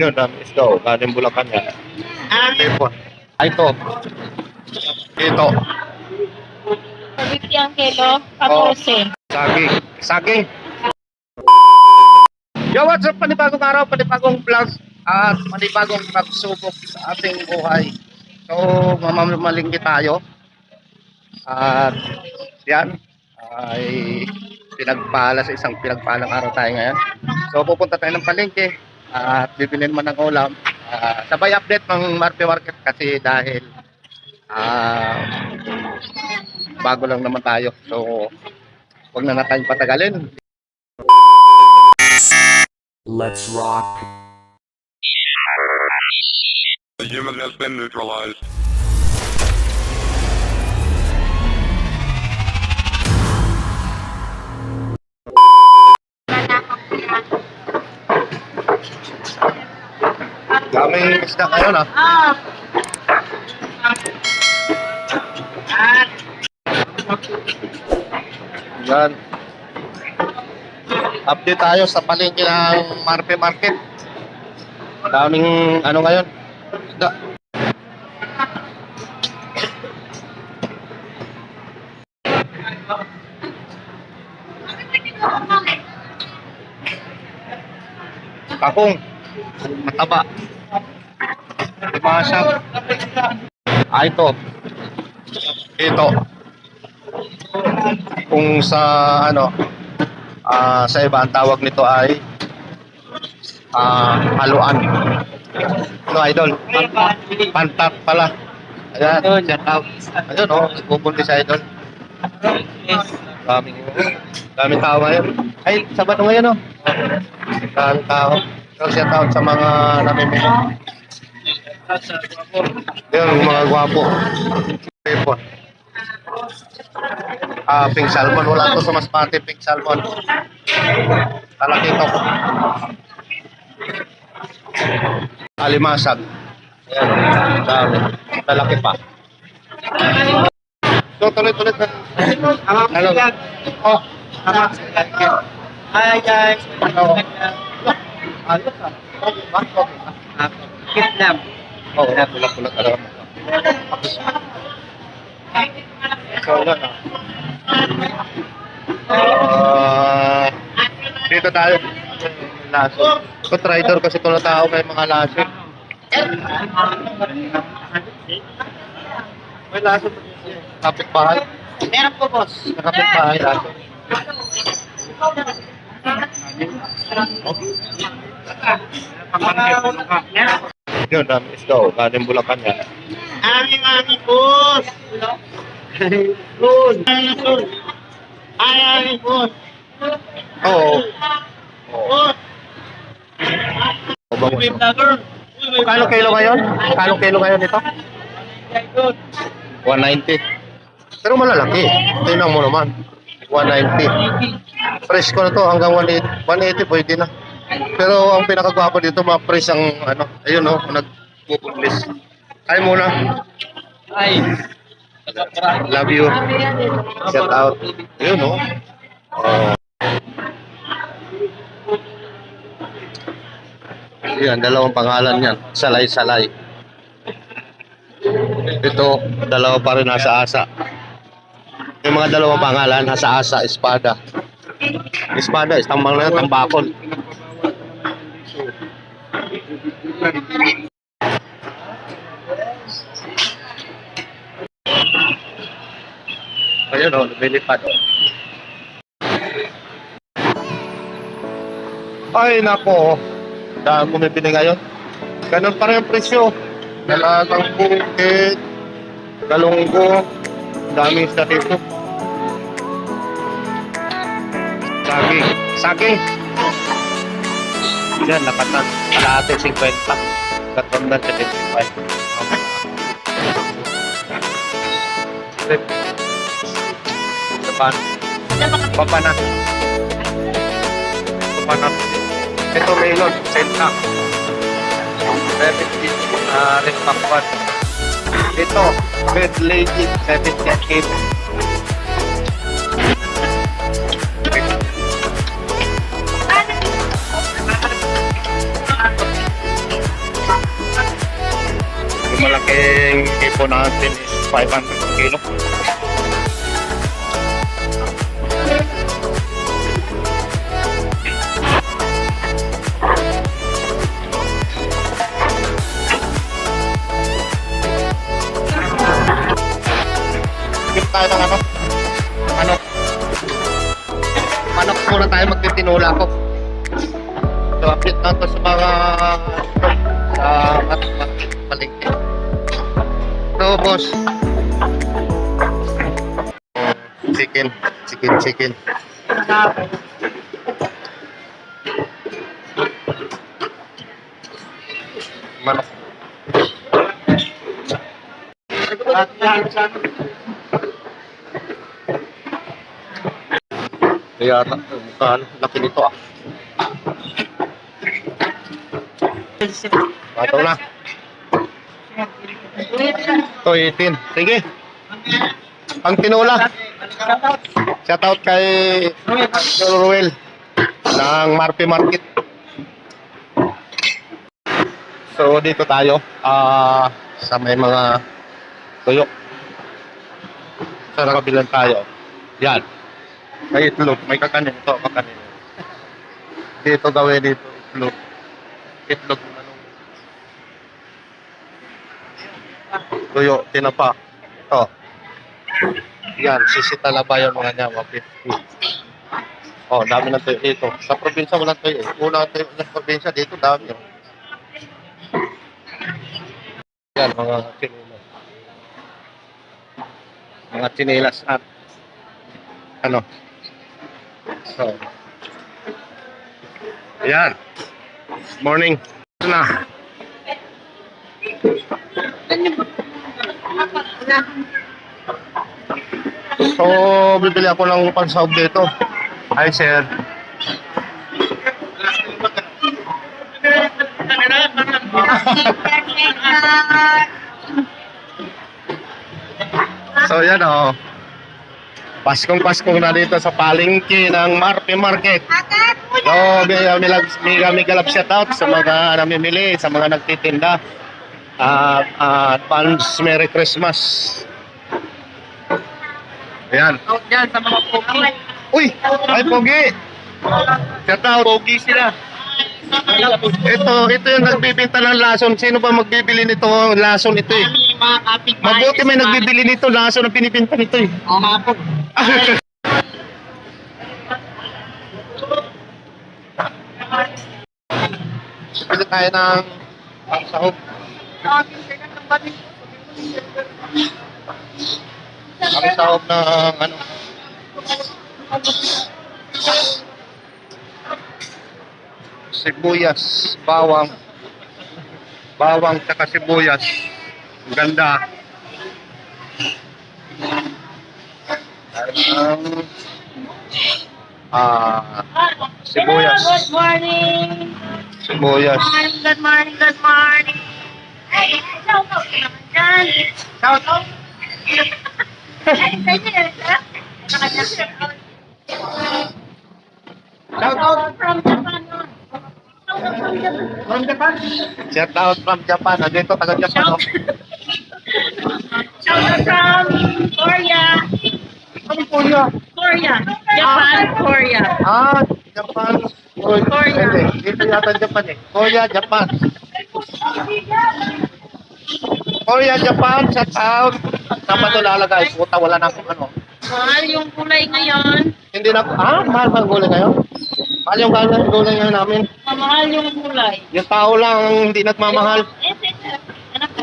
Yun, dami isda. oh. Galing Bulacan yan. Tepon. Ay, ito. Ito. 50 ang kilo, 14. Saging. Saging. Yo, what's up? Panibagong araw, panibagong vlog at panibagong pagsubok sa ating buhay. So, mamamalingki tayo. At yan, ay pinagpala sa isang pinagpalang araw tayo ngayon. So, pupunta tayo ng palengke at bibilin man ng ulam. Ah, sabay update ng Marte Market kasi dahil ah bago lang naman tayo. So, huwag na natin patagalin. Let's rock. The human has been neutralized. Daming isda ngayon ah. Ah. Yan. Update tayo sa palengke ng Marpe Market. Daming ano ngayon. Isda. Kakong. Mataba. Limasag. Ah, ito. Ito kung sa ano ah sa iba ang tawag nito ay ah haluan. Ano idol? Pantat pala. Ayan, shout out. Ayun oh, nagpupunti sa idol. Daming daming tao ngayon. Ay, Sabado ngayon oh. Daming tao. So shout out sa mga namimili. Yun, mga gwapo. Pepon. Ah, pink salmon. Wala to sa Masbate, pink salmon. Talaki ito. Alimasag. Ayan, dami. Talaki pa. So, tuloy-tuloy na. Ano? Oh, Hi guys! ano? Ayos ah. Okay ba? Okay ba? Vietnam. Oo, oh, pulak-pulak. Ano? So, yun ah. Ah, dito tayo. Laso. Ito rider kasi ito na tao may mga laso. May laso. Kapit bahay. Meron po boss. Kapit bahay laso. Yun, dami isda. oh. Galing Bulacan yan. Aming aming boss. Boss. Ay, aming boss. Oo. Boss. Vlogger. Kano kilo ngayon? Kano kilo ngayon ito? 190. Pero malalaki. Tingnan mo naman. 190. Fresh ko na to hanggang 180, 180 pwede na. Pero ang pinakagwapo dito, mga fresh ang ano, ayun oh, nagpupublis. Ay muna. Ay. Love you. Shout out. Ayun oh. Oh. Yan, dalawang pangalan yan. Salay-salay. Ito, dalawa pa rin nasa asa. Yung mga dalawang pangalan, nasa asa, espada. Espada, is tambang na yan, tambakol. Ayun o, lumilipad. Ay, nako. Dahil bumibili ngayon. Ganun pa rin ang presyo. Dalagang bukit, galunggo, daming sa dito. Saging. Saging. Yan, nakatan. Kalahati 50. Katundan 75. Flip. Depan. Papana. Papana. Ito melon, senta. 70 uh, red pakwan. Ito, red lady, 70 ang aking ipo natin is 500 kilo. Skip tayo ng ano? Manok. Manok muna tayo magtitinula ko. So, update na to sa mga sa at palengke. So, boss. Chicken, chicken, chicken. Manok. Kaya, mukha, laki nito ah. Pataw na. Ito, 18. Sige. Ang tinula. Shout out kay Ruel ng Marpe Market. So, dito tayo. Ah, sa may mga tuyok. Sa nakabilan tayo. Yan. May itlog. May kakanin. Ito, kakanin. Dito gawin dito. Itlog. Itlog ng manok. Tuyo, tinapa. Ito. Yan, sisita labayan mga niya, 150. Oh, dami ng tuyo dito. Sa probinsya wala tuyo. eh. Una tuyo sa probinsya dito, dami. Oh. Yan, mga chinelas. Mga chinelas at ano. So. Yan. Morning. Ito na. So, bibili ako ng pansahog dito. Hi, sir. So, yan oh. Paskong Paskong na dito sa palengke ng Marpe Market. So, may, may, may, may galap shout out sa mga namimili, sa mga nagtitinda. At uh, advance Merry Christmas. Ayan. Out dyan sa mga pogi. Uy! Ay, Pogi! Shout out. Pogi sila. Ito, ito yung nagbibenta ng lason. Sino ba magbibili nito? Lason ito eh. Mabuti may nagbibili nito. Lason ang pinipinta nito eh. Oo nga po. Bili tayo ng pangsahog. Ang sahog ng ano. Sibuyas, bawang. Bawang tsaka sibuyas. Ang ganda. Ang ah sibuyas. Good morning. Sibuyas. Good morning, good morning, good morning. Ay, shout out ka naman dyan. Shout out. Ay, ganyan, ha? Nakanya, shout out. Shout out. From Japan, no? Shout out from Japan. From Japan. Shout out from Japan. Nandito, taga Japan. Oh. Shout out from Korea. Po niya. Korea. Japan, Korea. Ah, Japan. Korea. Korea. Dito yata Japan eh. Korea, Japan. Korea, Japan. Shout out. Saan ba ito lalagay? Puta, wala na akong ano. Mahal yung kulay ngayon. Hindi na. Ah, mahal ba ang gulay ngayon? Mahal yung gulay, gulay ngayon namin. Mahal yung kulay. Yung tao lang ang hindi nagmamahal. Yes, yes, yes. Anak ko.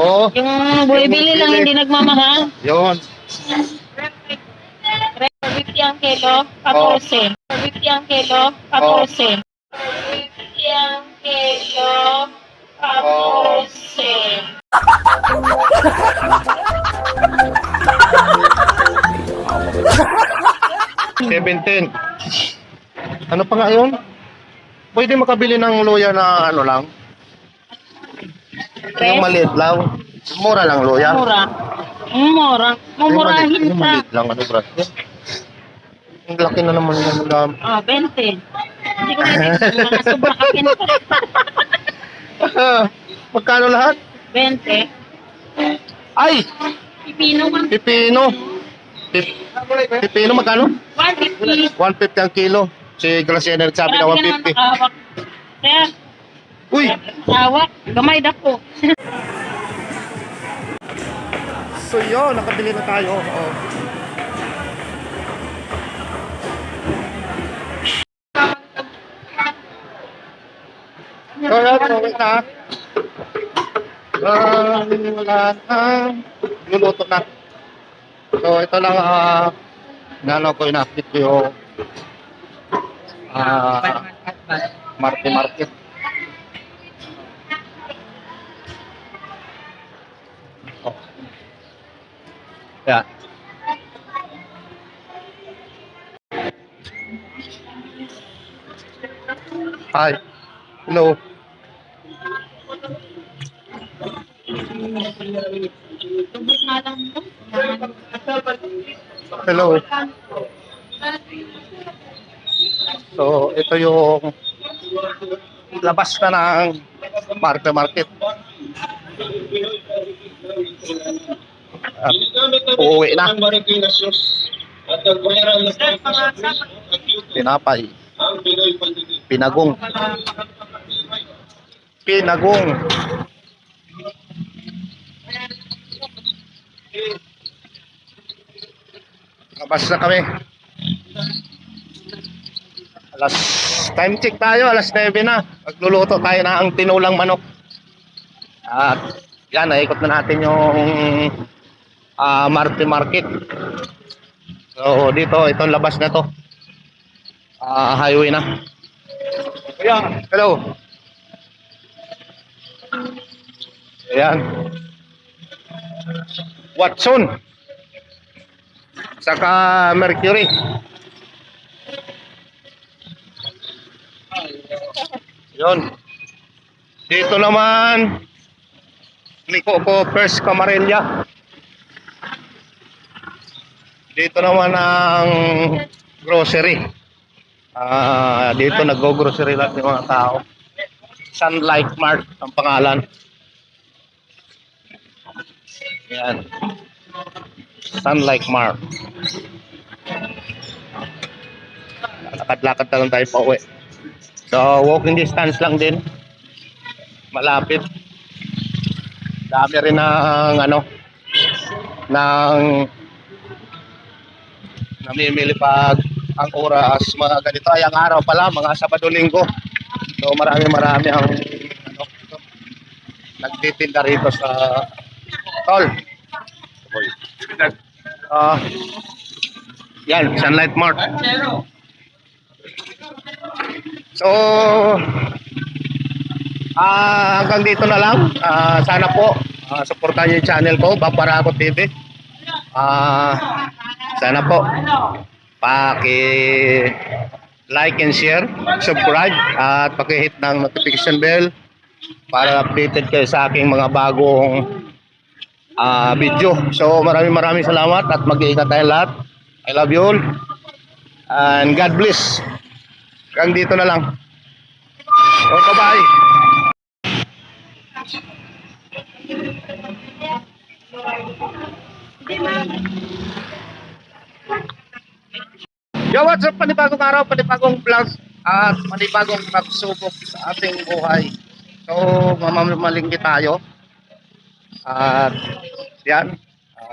Oo. Yung bumibili lang hindi nagmamahal. Yun. 50 ang kilo, 14. 50 ang kilo, 14. 50 ang kilo, 14. 17. Ano pa nga yun? Pwede makabili ng luya na ano lang? Yung maliit lang. Mura lang luya. Mura. Mura. Mumurahin Yung maliit lang, ano bro? Ang laki na naman yung dam. Ah, 20. Hindi ko na mga sobrang akin pa. Magkano lahat? 20. Ay! Pipino man. Pipino. Pip, pipino magkano? 150. 150 ang kilo. Si Graciela nagsabi na Grabe ka naman 150. makahawak. Kaya, Uy! hawak. Gamay dako. So yun, nakabili na tayo. Oh. So yun, okay na. Ah, wala na. Luluto na. So ito lang, ah, nano ko ina-update ko yung ah, Marte Market. Oh. Yeah. Hi. Hello. Tubig na lang to. Hello. So, ito yung labas na ng Marte Market. At uuwi na. Tinapay. Pinagong. Pinagong. Labas na kami. Alas, time check tayo, alas 9 na. Magluluto tayo na ang tinulang manok. At yan, naikot na natin yung ah, Marte Market. So dito, itong labas na to. Ah, highway na. Kuya, hello. Ayan. Watson. Saka Mercury. Yun. Dito naman, Nico po First Camarilla. Dito naman ang grocery. Ah, dito nag-grocery lahat ng mga tao. Sunlight Mart ang pangalan. Yan. Sunlight Mart. Lakad-lakad na lang tayo pa uwi. So, walking distance lang din. Malapit. Dami rin ng ano ng namimili pag ang oras mga ganito ay ang araw pala mga Sabado Linggo. So marami marami ang ano nagtitinda rito sa tol. Ah yan, Sunlight Mart. So, ah hanggang dito na lang. Ah, sana po, ah, supportan niyo yung channel ko, Babarako TV. Ah, sana po, paki like and share, subscribe, at paki-hit ng notification bell para updated kayo sa aking mga bagong ah, video. So, maraming maraming salamat at mag-iingat tayo lahat. I love you all. And God bless. Hanggang dito na lang. So, bye-bye. Yo, what's up? Panibagong araw, panibagong vlog at panibagong pagsubok sa ating buhay. So, mamamalingki tayo. At yan,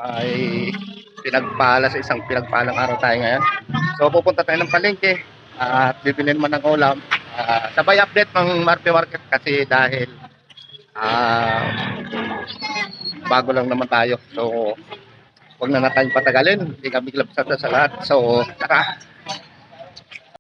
ay pinagpala sa isang pinagpalang araw tayo ngayon. So, pupunta tayo ng palengke at bibili naman ng ulam. Ah, sabay update ng Marte Market kasi dahil ah bago lang naman tayo. So, huwag na natin patagalin. Hindi kami glabsata sa lahat. So, tara.